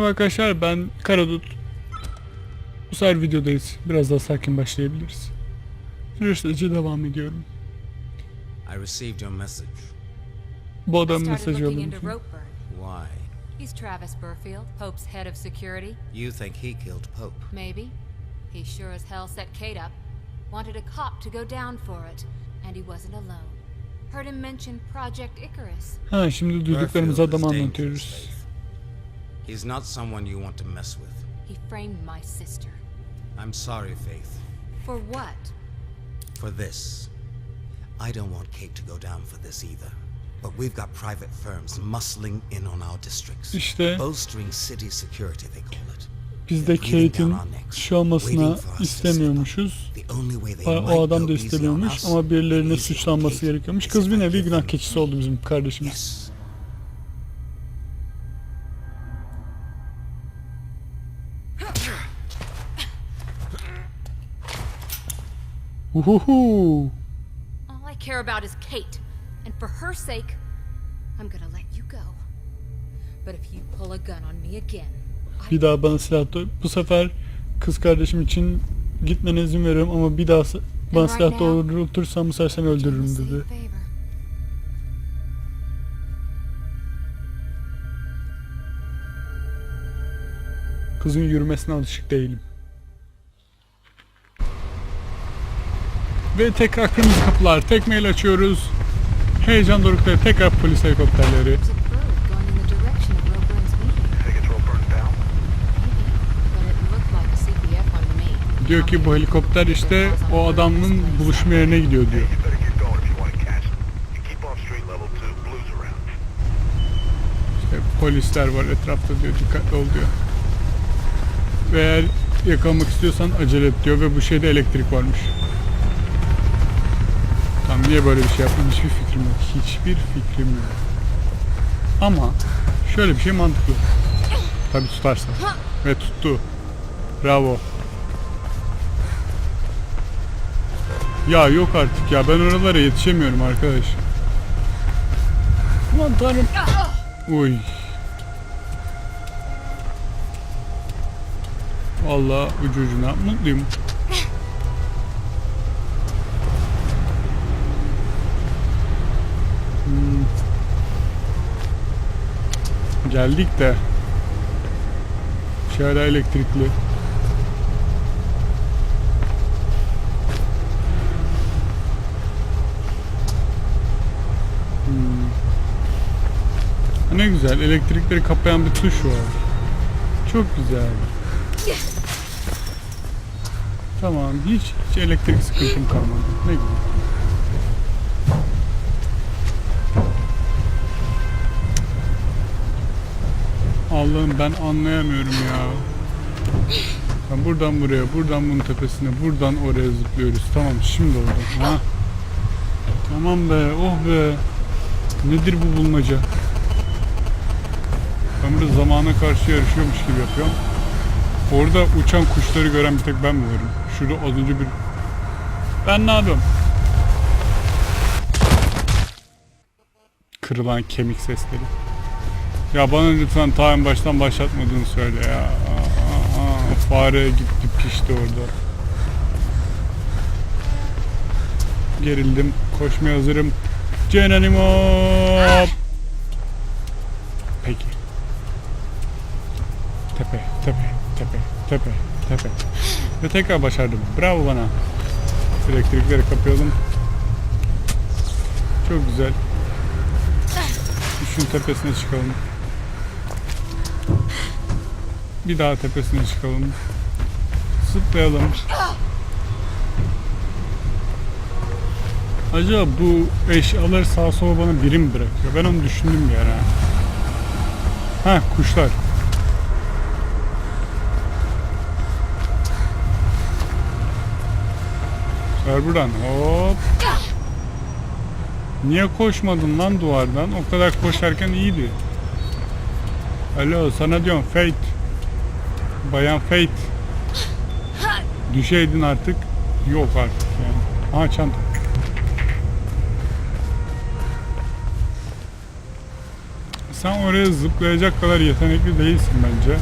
Merhaba arkadaşlar ben Karadut. Bu sefer videodayız. Biraz daha sakin başlayabiliriz. Süreçte devam ediyorum. I received your message. Bu I adamın started mesajı looking aldım. into Ropeburn. Why? He's Travis Burfield, Pope's head of security. You think he killed Pope? Maybe. He sure as hell set Kate up. Wanted a cop to go down for it. And he wasn't alone. Heard him mention Project Icarus. Ha şimdi duyduklarımızı adama anlatıyoruz. He's not someone you want to mess with. He framed my sister. I'm sorry, Faith, For what? for this. I don't want Kate to go down for this either. But we've got private firms muscling in on our districts. İşte Bowstring City Security, they call it. biz de Kate'in şu olmasına istemiyormuşuz. O adam da istemiyormuş ama birilerine suçlanması gerekiyormuş. Kız bir nevi günah keçisi oldu bizim kardeşimiz. Uhuhu. All I care about is Kate. And for her sake, I'm gonna let you go. But if you pull a gun on me again, Bir daha bana silah doğ- Bu sefer kız kardeşim için gitmene izin veriyorum ama bir daha bana silah now, doğrultursan bu sefer seni öldürürüm dedi. Kızın yürümesine alışık değilim. Ve tekrar kırmızı kapılar. Tekmeyle açıyoruz. Heyecan dorukta tekrar polis helikopterleri. Diyor ki bu helikopter işte o adamın buluşma yerine gidiyor diyor. İşte polisler var etrafta diyor dikkatli ol diyor. Ve eğer yakalamak istiyorsan acele et diyor ve bu şeyde elektrik varmış. Niye böyle bir şey yaptım hiçbir fikrim yok. Hiçbir fikrim yok. Ama şöyle bir şey mantıklı. Tabi tutarsa. Ve tuttu. Bravo. Ya yok artık ya ben oralara yetişemiyorum arkadaş. Aman tanrım. Uy. Valla ucu ucuna mutluyum. Hmm. Geldik de. Hala elektrikli. Hmm. Ne güzel elektrikleri kapayan bir tuş var. Çok güzel. Tamam hiç, hiç elektrik sıkıntım kalmadı. Ne güzel. Allah'ım ben anlayamıyorum ya. Ben buradan buraya, buradan bunun tepesine, buradan oraya zıplıyoruz. Tamam şimdi oldu. Ha. Tamam be, oh be. Nedir bu bulmaca? Ben burada zamana karşı yarışıyormuş gibi yapıyorum. Orada uçan kuşları gören bir tek ben mi varım? Şurada az önce bir... Ben ne yapıyorum? Kırılan kemik sesleri. Ya bana lütfen en baştan başlatmadığını söyle ya. Aa, aa, fare gitti pişti orada. Gerildim. Koşmaya hazırım. Cenanimo. Peki. Tepe, tepe, tepe, tepe, tepe. Ve tekrar başardım. Bravo bana. Elektrikleri kapayalım. Çok güzel. Şunun tepesine çıkalım. Bir daha tepesine çıkalım. Zıplayalım. Acaba bu eşyaları sağa sola bana biri mi bırakıyor? Ben onu düşündüm bir ara. Ha kuşlar. Ver buradan. Hop. Niye koşmadın lan duvardan? O kadar koşarken iyiydi. Alo sana diyorum Fate. Bayan Fate. Düşeydin artık. Yok artık yani. Ha çanta. Sen oraya zıplayacak kadar yetenekli değilsin bence.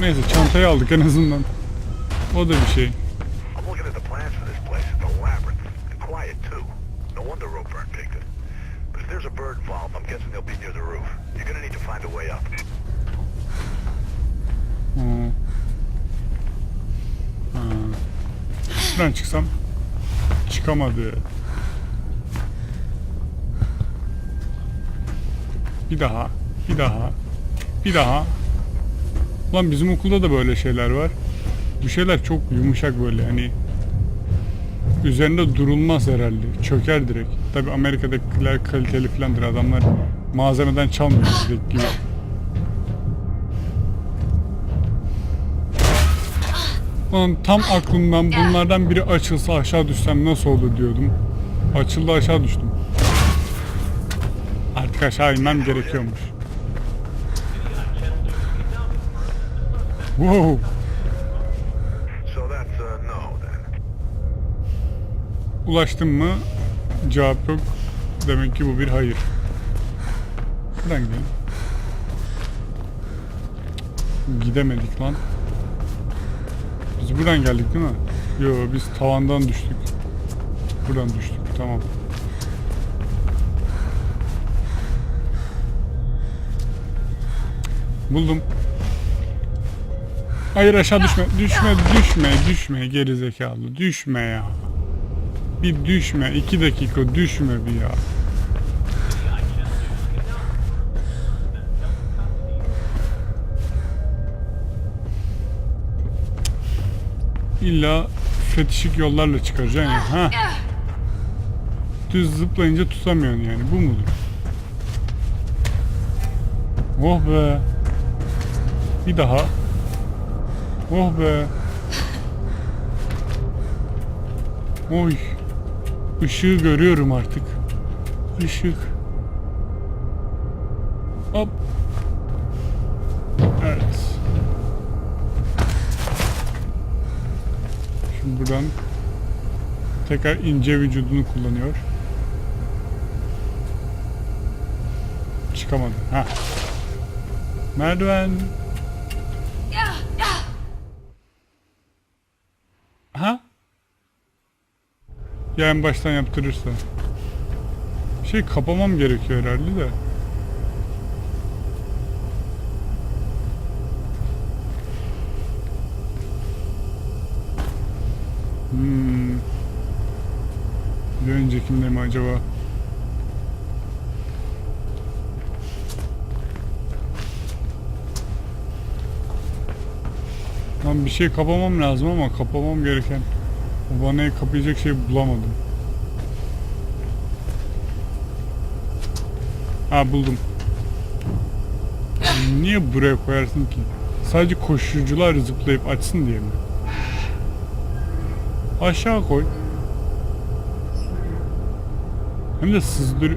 Neyse çantayı aldık en azından. O da bir şey. There's a bird involved, I'm guessing they'll be near the roof. You're gonna need to find a way up. Ha. Ha. Şuradan çıksam çıkamadı. Bir daha, bir daha, bir daha. Ulan bizim okulda da böyle şeyler var. Bu şeyler çok yumuşak böyle hani üzerinde durulmaz herhalde. Çöker direkt. Tabi Amerika'dakiler kaliteli filandır adamlar malzemeden çalmıyor direkt gibi. Ulan tam aklımdan bunlardan biri açılsa aşağı düşsem nasıl olur diyordum. Açıldı aşağı düştüm. Artık aşağı inmem gerekiyormuş. Wow. Ulaştım mı? Cevap yok. Demek ki bu bir hayır. Buradan gidelim. Gidemedik lan. Biz buradan geldik değil mi? Yo biz tavandan düştük. Buradan düştük tamam. Buldum. Hayır aşağı düşme. Düşme düşme düşme geri zekalı. Düşme ya. Bir düşme. iki dakika düşme bir ya. İlla fetişik yollarla çıkaracaksın ya. Ha. Düz zıplayınca tutamıyorsun yani. Bu mudur? Oh be. Bir daha. Oh be. Oy. Işığı görüyorum artık. Işık. Hop. Evet. Şimdi buradan tekrar ince vücudunu kullanıyor. Çıkamadı. Ha. Merdiven. Ya en baştan yaptırırsa. Şey kapamam gerekiyor herhalde de. Hmm. Bir öncekinde mi acaba? Lan bir şey kapamam lazım ama kapamam gereken o vanayı kapayacak şey bulamadım. Ha buldum. Niye buraya koyarsın ki? Sadece koşucular zıplayıp açsın diye mi? Aşağı koy. Hem de sızdır...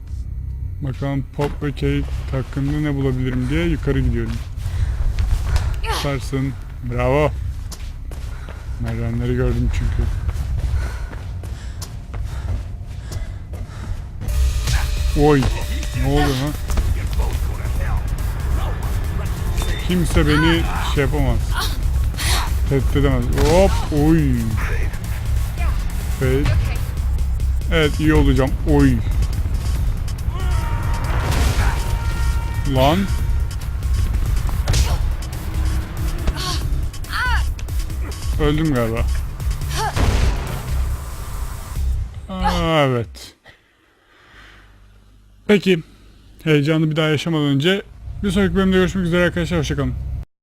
Bakalım Pop ve Kate hakkında ne bulabilirim diye yukarı gidiyorum. Tutarsın. Bravo. Merdivenleri gördüm çünkü. Oy. Ne oldu ha? Kimse beni şey yapamaz. Tehdit edemez. Hop. Oy. Fake. Evet iyi olacağım. Oy. Lan. Öldüm galiba. Aa, evet. Peki. Heyecanı bir daha yaşamadan önce bir sonraki bölümde görüşmek üzere arkadaşlar. Hoşçakalın.